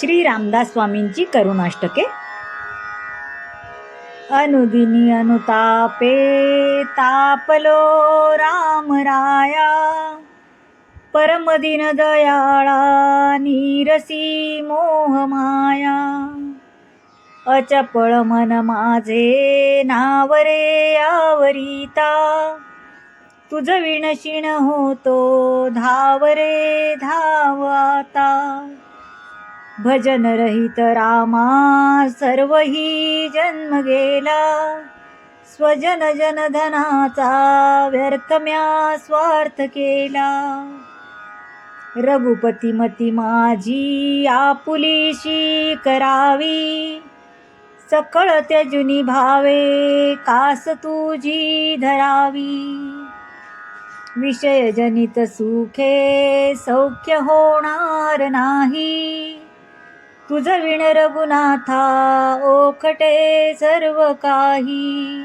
श्री रामदास स्वामींची करुणाष्टके. अनुदिनी अनुतापे तापलो राम राया. परमदिन दयाळा नीरसी मोहमाया अचपळ मन माझे नावरे आवरिता. तुझ विणशिण होतो धावरे धावता भजन रहित रामा सर्वही जन्म गेला. स्वजन जनधनाचा व्यर्थ म्या स्वार्थ केला. रघुपती मती माझी आपुलीशी करावी. सकळ त्यजुनी भावे कास तुझी धरावी. विषयजनित सुखे सौख्य होणार नाही. तुझ विण रघुनाथा ओखटे सर्व काही.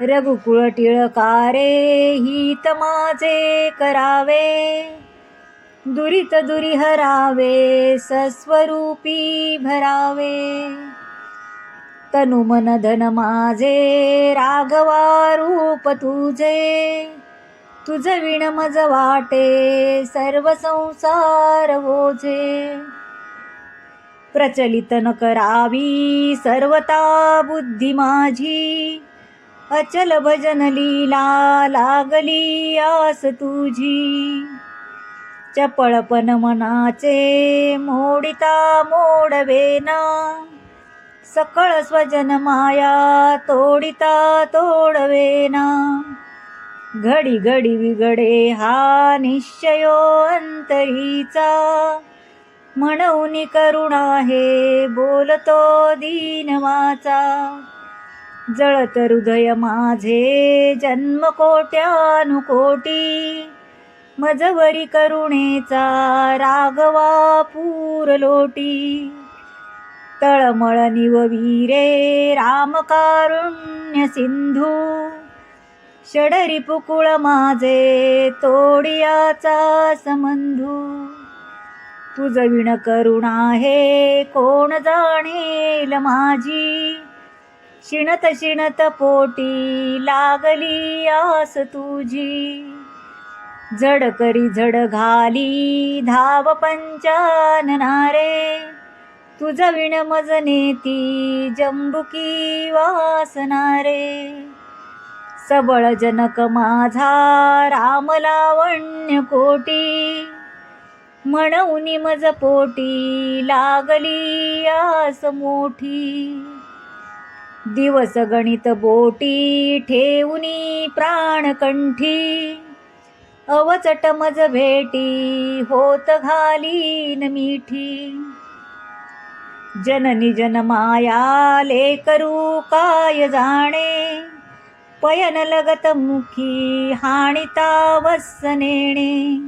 रघुकुळ टिळकारे हित माझे करावे. दुरित दुरी हरावे सस्वरूपी भरावे. तनु मन धन माझे राघवा रूप तुझे. तुझ विण मज वाटे सर्व संसार ओझे. प्रचलित न करावी सर्वता बुद्धी माझी. अचल भजन लीला लागली आस तुझी. चपळपण मनाचे मोडिता मोडवेना सकळ स्वजन माया तोडिता तोडवेना घडी घडी विगडे हा निश्चयो अंतरीचा. म्हणून करुण आहे बोलतो दीनवाचा जळत हृदय माझे जन्म कोट्यानुकोटी. मजवरी करुणेचा रागवा पूर लोटी. तळमळ निववीरे रामकारुण्य सिंधू. षडरी पुकुळ माझे तोडियाचा संबंधू. तुझ विण करुणा हे कोण जाणेल माझी? शिणत शिणत पोटी लागली आस तुझी. जड करी झड घाली धाव पंचाननारे तुझ विण मज नेती जंबुकी वासनारे. सबळ जनक माझा राम लावण्य कोटी. म्हणून मज पोटी लागली आस मोठी. दिवस गणित बोटी ठेवूनी प्राणकंठी अवचट मज भेटी होत घालीन मिठी. जननी जन माया लेकरू काय जाणे? पयन लगत मुखी हाणिता वसनेणे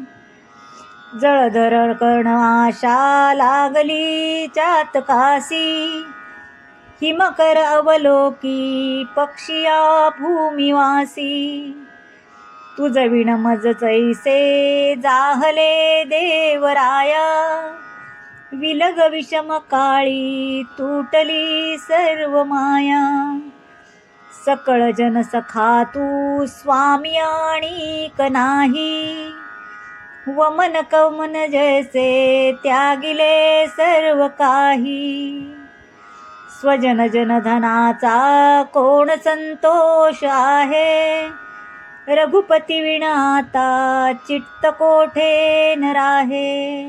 जळधर कर्ण आशा लागली चातकासी हिमकर अवलोकी पक्षिया भूमिवासी तुझ विण मज चैसे जाहले देवराया. विलग विषम काळी तुटली सर्व माया. सकळ जन सखा तू स्वामी आणि नाही. वमन कमन जैसे त्यागिले सर्व काही. स्वजन जन धनाचा कोण संतोष आहे? रघुपती विणाता चित्त कोठे न राहे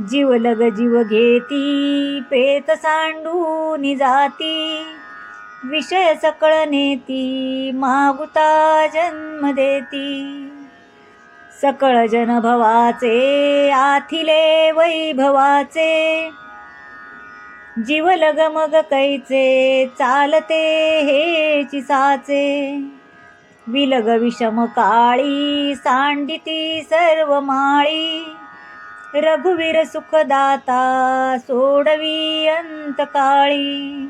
जीव लग जीव घेती पेत सांडून जाती. विषय सकळ नेती मागुता जन्म देती. सकळ जन भवाचे आथिले वैभवाचे. जीव लग मग कैचे चालते हे चिसाचे. विलग विषम काळी सांडिती सर्व माळी. रघुवीर सुखदाता सोडवी अंतकाळी.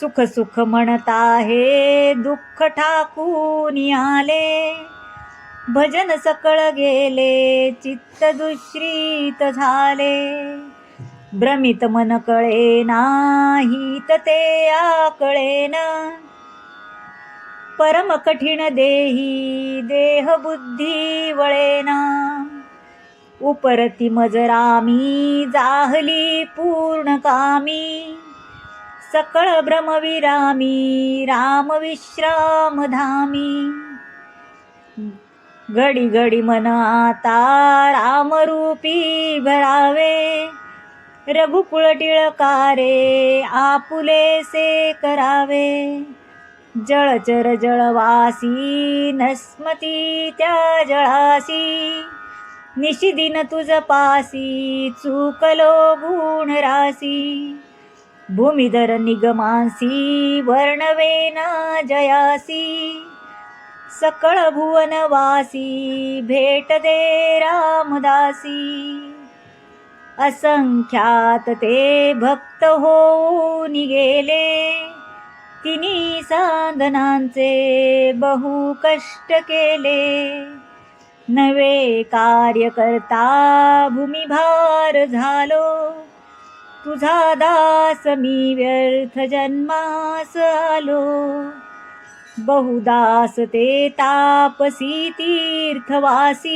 सुख सुख म्हणता हे दुःख ठाकून आले भजन सकळ गेले चित्त दुश्रीत झाले. भ्रमित मन कळे नाही ते आकळेन. परम कठीण देही देह बुद्धी वळेना. उपरती मजरामी जाहली पूर्ण कामी. सकळ भ्रमविरामी राम विश्राम धामी. घडी घडी मन आता रामरूपी भरावे. रघुकुळ टिळकारे आपुलेसे करावे. जळचर जळवासी नस्मती त्या जळासी. निशिदिन तुझ पासी चुकलो गुण रासी. भूमिधर निगमांसी वर्णवेना जयासी. सकळ भुवनवासी भेट दे रामदासी. असंख्यात ते भक्त होऊन गेले. तिनी साधनांचे बहु कष्ट केले. नवे कार्य करता भूमिभार झालो. तुझा दास मी व्यर्थ जन्मास आलो. बहुदास ते तापसी तीर्थवासी.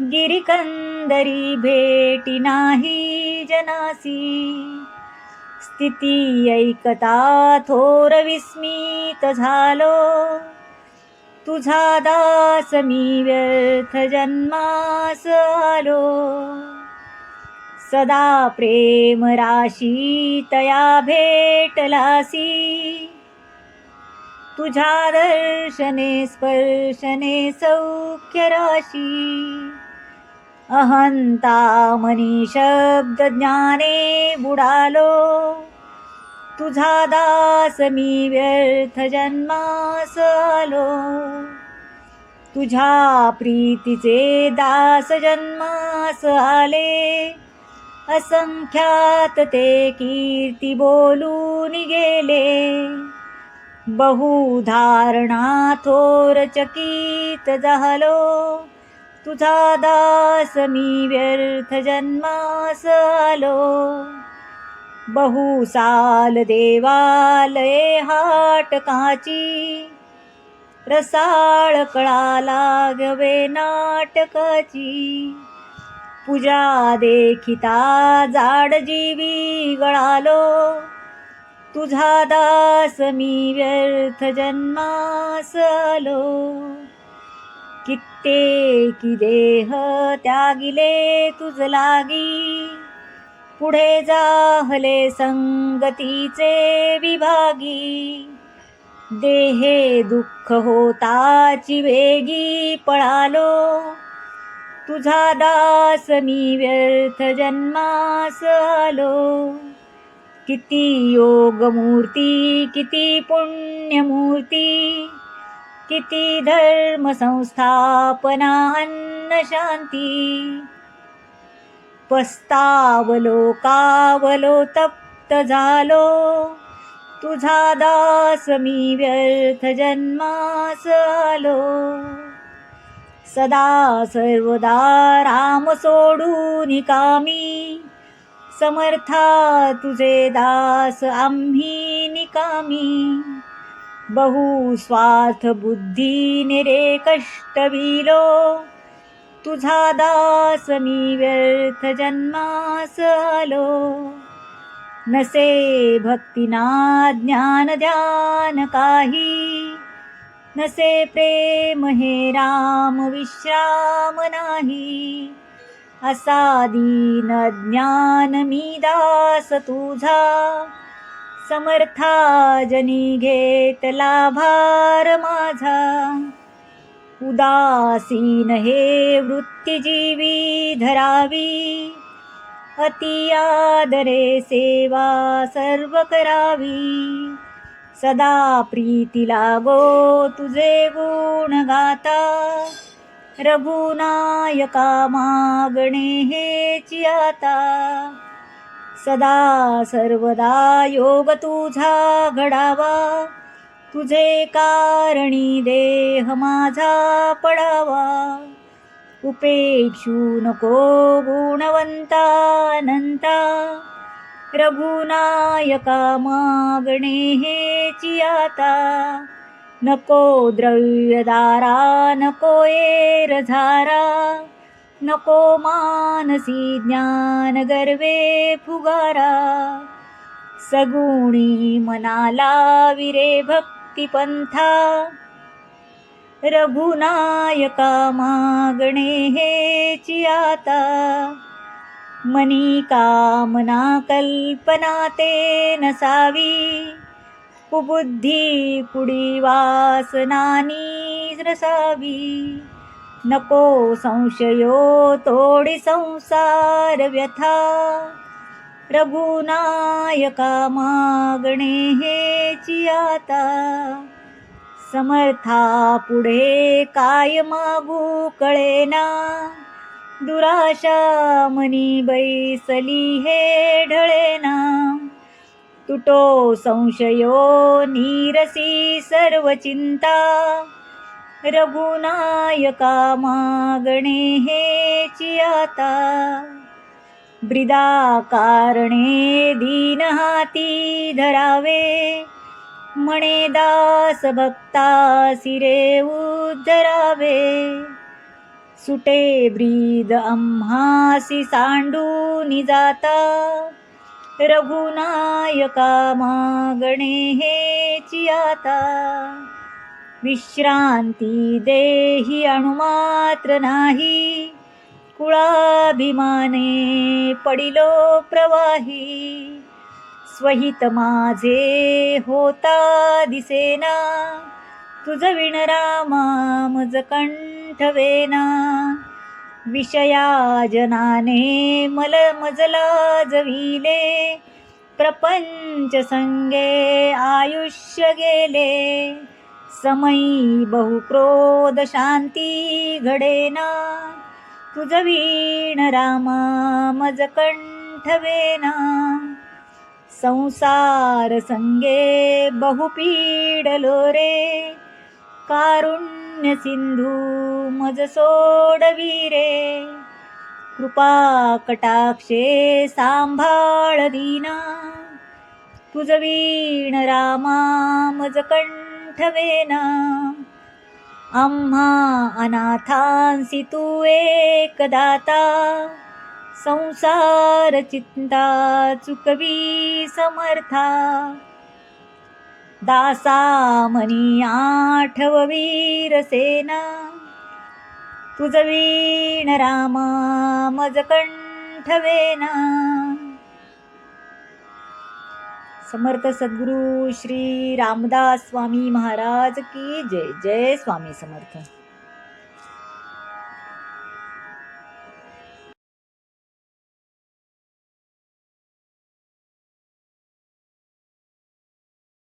गिरिकंदरी भेटी नाही जनासी. स्थिती ऐकता थोर विस्मित झालो. तुझा दास मी व्यर्थ जन्मास आलो. सदा प्रेम राशी तया भेटलासी. तुझ्या दर्शने स्पर्शने सौख्य राशी. अहंता मनी शब्द ज्ञाने बुडालो. तुझा दास मी व्यर्थ जन्मास आलो. तुझ्या प्रीतीचे दास जन्मास आले. असंख्यात ते कीर्ती बोलून गेले. बहुधारणा थोर चकित झालो तुझा दास मी व्यर्थ जन्मास आलो बहुसाल देवालये हाटकाची रसाळ कळा लागवे नाटकाची. पूजा देखिता जाड जीवी गळालो. तुझा दास मी व्यर्थ जन्मास आलो. कित्येकी देह त्यागिले तुझ लागी. पुढे जाहले संगतीचे विभागी. देहे दुःख होताची वेगी पळालो. तुझा दास मी व्यर्थ जन्मास आलो. किती योगमूर्ती किती पुण्यमूर्ती किती धर्म संस्थापना अन्न शांती. पस्तावलो कावलो तप्त झालो तुझा दास मी व्यर्थ जन्मास आलो. सदा सर्वदा राम सोडून कामी समर्था तुझे दास आम्ही निकामी. बहु स्वार्थ बुद्धीने रे कष्ट विलो. तुझा दास मी व्यर्थ जन्मास आलो. नसे भक्तिना ज्ञान ध्यान काही. नसे प्रेम हे राम विश्राम नाही. असा दीन ज्ञान मी दास तुझा. समर्था जनी घेतला भार माझा. उदासीन हे वृत्तीजीवी धरावी. अति आदरे सेवा सर्व करावी. सदा प्रीती लागो तुझे गुण गाता. रघुनायका मागणे हेची आता सदा सर्वदा योग तुझा घडावा. तुझे कारणी देह माझा पडावा. उपेक्षू नको गुणवंता अनंता रघुनायका मागणे हेची आता नको द्रव्यदारा नको एरझारा नको मानसी ज्ञान गर्वे फुगारा. सगुणी मनाला विरे भक्तिपंथा रघुनायका मागणे हे आता. मनी कामना कल्पना ते नसावी कुबुद्धी कुडी वासनानी रसावी. नको संशयो तोडी संसार व्यथा. रघुनायका मागणे हेची आता. समर्था पुढे काय मागू कळेना. दुराशा मनी बैसली हे ढळेना. तुटो संशयो नीरसी सर्व चिंता रघुनायका मागणे हे चियाता। ब्रिदा कारणे दीन हाती धरावे। म्हणे दास भक्ता सिरे उद्धरावे। सुटे ब्रीद आम्हासी सांडून जाता। रघुनायका मागणे हेची आता विश्रांती देही अणुमात्र नाही कुळाभिमाने पडिलो प्रवाही स्वहित माझे होता दिसेना तुझ विण रामा मज कंठवेना विषया जनाने मल मजला जविले प्रपंच संगे आयुष्य गेले. समयी बहुक्रोध शांती घडेना तुझ वीण रामा मज कंठवेना. संसार संगे बहुपीडलो रे कारुण्य सिंधू मज सोडवी रे. कृपा कटाक्षे सांभाळ दीना. तुझ वीण रामा मज कंठवेना. आम्हा अनाथांसी तू एक दाता. संसार चिंता चुकवी समर्था. दासा म्हणी आठव वीर सेना. तुझ वीण रामा मज कंठवेना समर्थ सद्गुरु श्री रामदास स्वामी महाराज की जय जय स्वामी समर्थ.